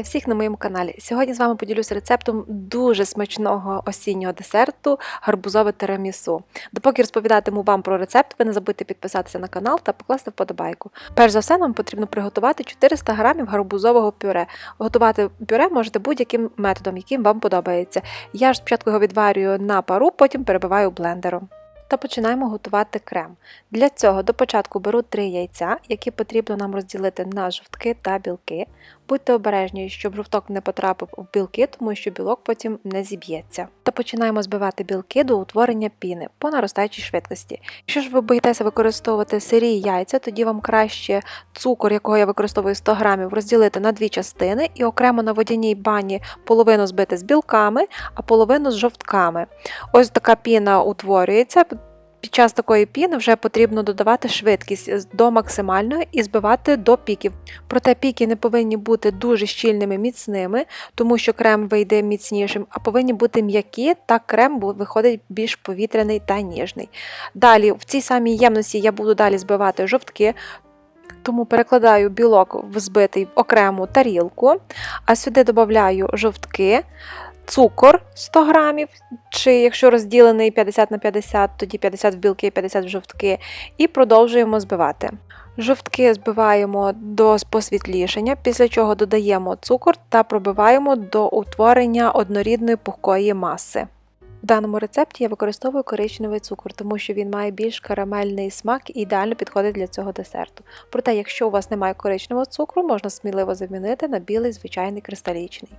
Всіх на моєму каналі. Сьогодні з вами поділюся рецептом дуже смачного осіннього десерту гарбузове тирамісу. Допоки розповідатиму вам про рецепт, ви не забудьте підписатися на канал та покласти вподобайку. Перш за все, нам потрібно приготувати 400 г гарбузового пюре. Готувати пюре можете будь-яким методом, яким вам подобається. Я ж спочатку його відварюю на пару, потім перебиваю блендером. Та починаємо готувати крем. Для цього до початку беру 3 яйця, які потрібно нам розділити на жовтки та білки. Будьте обережні, щоб жовток не потрапив в білки, тому що білок потім не зіб'ється. Та починаємо збивати білки до утворення піни по наростаючій швидкості. Якщо ж ви боїтеся використовувати сирі яйця, тоді вам краще цукор, якого я використовую 100 грамів, розділити на дві частини і окремо на водяній бані половину збити з білками, а половину з жовтками. Ось така піна утворюється. Під час такої піни вже потрібно додавати швидкість до максимальної і збивати до піків. Проте піки не повинні бути дуже щільними, міцними, тому що крем вийде міцнішим, а повинні бути м'які, так крем виходить більш повітряний та ніжний. Далі, в цій самій ємності я буду далі збивати жовтки. Тому перекладаю білок в збитий в окрему тарілку, а сюди додаю жовтки, цукор 100 грамів, чи якщо розділений 50 на 50, тоді 50 в білки, 50 в жовтки, і продовжуємо збивати. Жовтки збиваємо до посвітлішення, після чого додаємо цукор та пробиваємо до утворення однорідної пухкої маси. В даному рецепті я використовую коричневий цукор, тому що він має більш карамельний смак і ідеально підходить для цього десерту. Проте, якщо у вас немає коричневого цукру, можна сміливо замінити на білий звичайний кристалічний.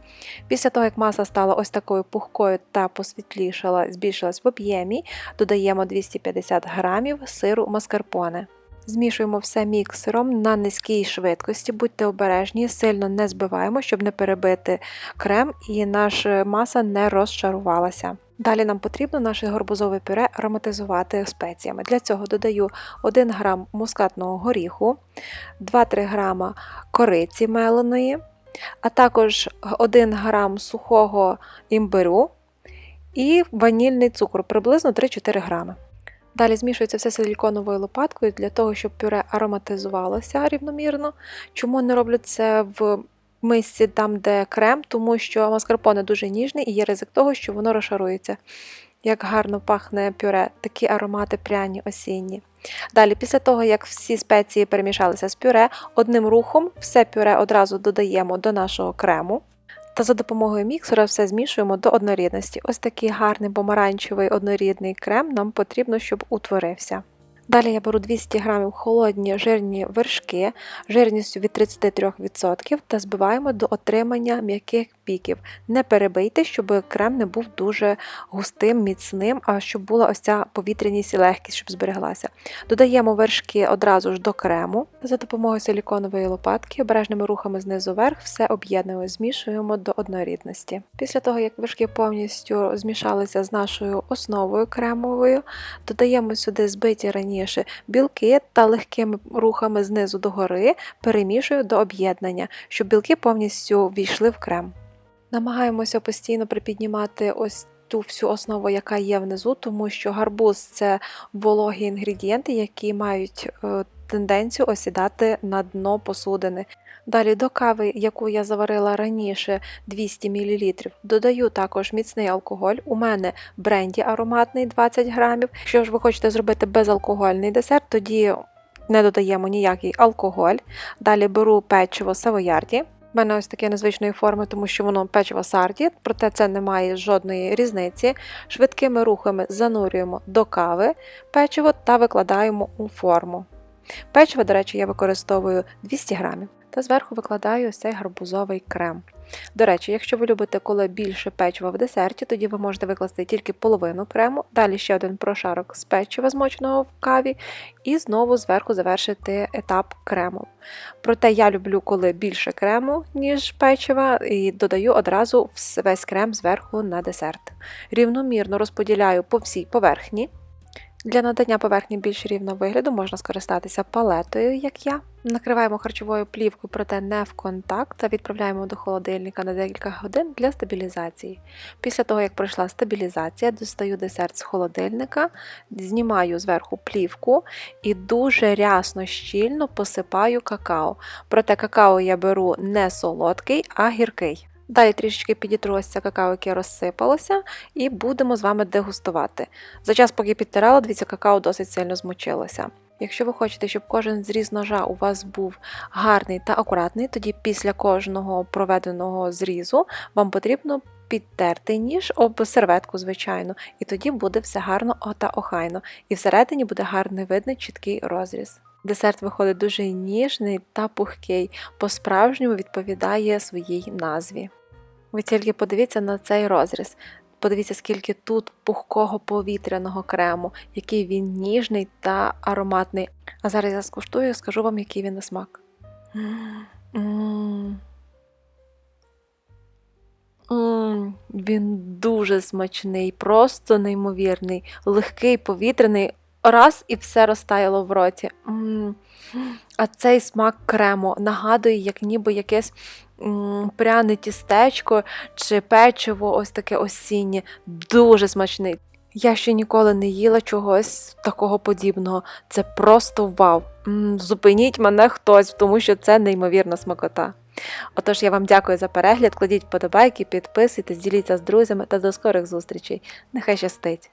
Після того, як маса стала ось такою пухкою та посвітлішала, збільшилась в об'ємі, додаємо 250 грамів сиру маскарпоне. Змішуємо все міксером на низькій швидкості, будьте обережні, сильно не збиваємо, щоб не перебити крем і наша маса не розчарувалася. Далі нам потрібно наше горбузове пюре ароматизувати спеціями. Для цього додаю 1 грам мускатного горіху, 2-3 грама кориці меленої, а також 1 грам сухого імбирю і ванільний цукор приблизно 3-4 грами. Далі змішується все силіконовою лопаткою для того, щоб пюре ароматизувалося рівномірно. Чому не роблю це в мисці там, де крем, тому що маскарпоне дуже ніжний і є ризик того, що воно розшарується. Як гарно пахне пюре, такі аромати пряні осінні. Далі, після того, як всі спеції перемішалися з пюре, одним рухом все пюре одразу додаємо до нашого крему. Та за допомогою міксера все змішуємо до однорідності. Ось такий гарний помаранчевий однорідний крем нам потрібно, щоб утворився. Далі я беру 200 г холодні жирні вершки жирністю від 33% та збиваємо до отримання м'яких піків. Не перебийте, щоб крем не був дуже густим, міцним, а щоб була ось ця повітряність і легкість, щоб збереглася. Додаємо вершки одразу ж до крему. За допомогою силіконової лопатки, обережними рухами знизу вверх, все об'єднуємо, змішуємо до однорідності. Після того, як вершки повністю змішалися з нашою основою кремовою, додаємо сюди збиті раніше білки та легкими рухами знизу до гори перемішую до об'єднання, щоб білки повністю війшли в крем. Намагаємося постійно припіднімати ось ту всю основу, яка є внизу, тому що гарбуз це вологі інгредієнти, які мають е, тенденцію осідати на дно посудини. Далі до кави, яку я заварила раніше 200 мл, додаю також міцний алкоголь. У мене бренді ароматний 20 грамів. Якщо ж ви хочете зробити безалкогольний десерт, тоді не додаємо ніякий алкоголь. Далі беру печиво савоярді. У мене ось таке незвичної форми, тому що воно печиво сарді, проте це не має жодної різниці. Швидкими рухами занурюємо до кави печиво та викладаємо у форму. Печиво, до речі, я використовую 200 грамів. Та зверху викладаю ось цей гарбузовий крем. До речі, якщо ви любите, коли більше печива в десерті, тоді ви можете викласти тільки половину крему, далі ще один прошарок з печива змоченого в каві, і знову зверху завершити етап крему. Проте я люблю, коли більше крему, ніж печива, і додаю одразу весь крем зверху на десерт. Рівномірно розподіляю по всій поверхні. Для надання поверхні більш рівного вигляду можна скористатися палетою, як я. Накриваємо харчовою плівкою, проте не в контакт, та відправляємо до холодильника на декілька годин для стабілізації. Після того, як пройшла стабілізація, достаю десерт з холодильника, знімаю зверху плівку і дуже рясно щільно посипаю какао. Проте какао я беру не солодкий, а гіркий. Далі трішечки підітру какао, яке розсипалося, і будемо з вами дегустувати. За час, поки підтирала, дивіться, какао досить сильно змочилося. Якщо ви хочете, щоб кожен зріз ножа у вас був гарний та акуратний, тоді після кожного проведеного зрізу вам потрібно підтерти ніж об серветку, звичайно, і тоді буде все гарно та охайно. І всередині буде гарний видний чіткий розріз. Десерт виходить дуже ніжний та пухкий, по-справжньому відповідає своїй назві. Ви тільки подивіться на цей розріз. Подивіться, скільки тут пухкого повітряного крему, який він ніжний та ароматний. А зараз я скуштую і скажу вам, який він на смак. Він дуже смачний, просто неймовірний, легкий, повітряний. Раз і все розтаяло в роті. М. А цей смак крему нагадує, як ніби якесь м, пряне тістечко чи печиво, ось таке осіннє, дуже смачний. Я ще ніколи не їла чогось такого подібного. Це просто вау. М, Зупиніть мене хтось, тому що це неймовірна смакота. Отож, я вам дякую за перегляд. Кладіть вподобайки, підписуйтесь, діліться з друзями та до скорих зустрічей. Нехай щастить!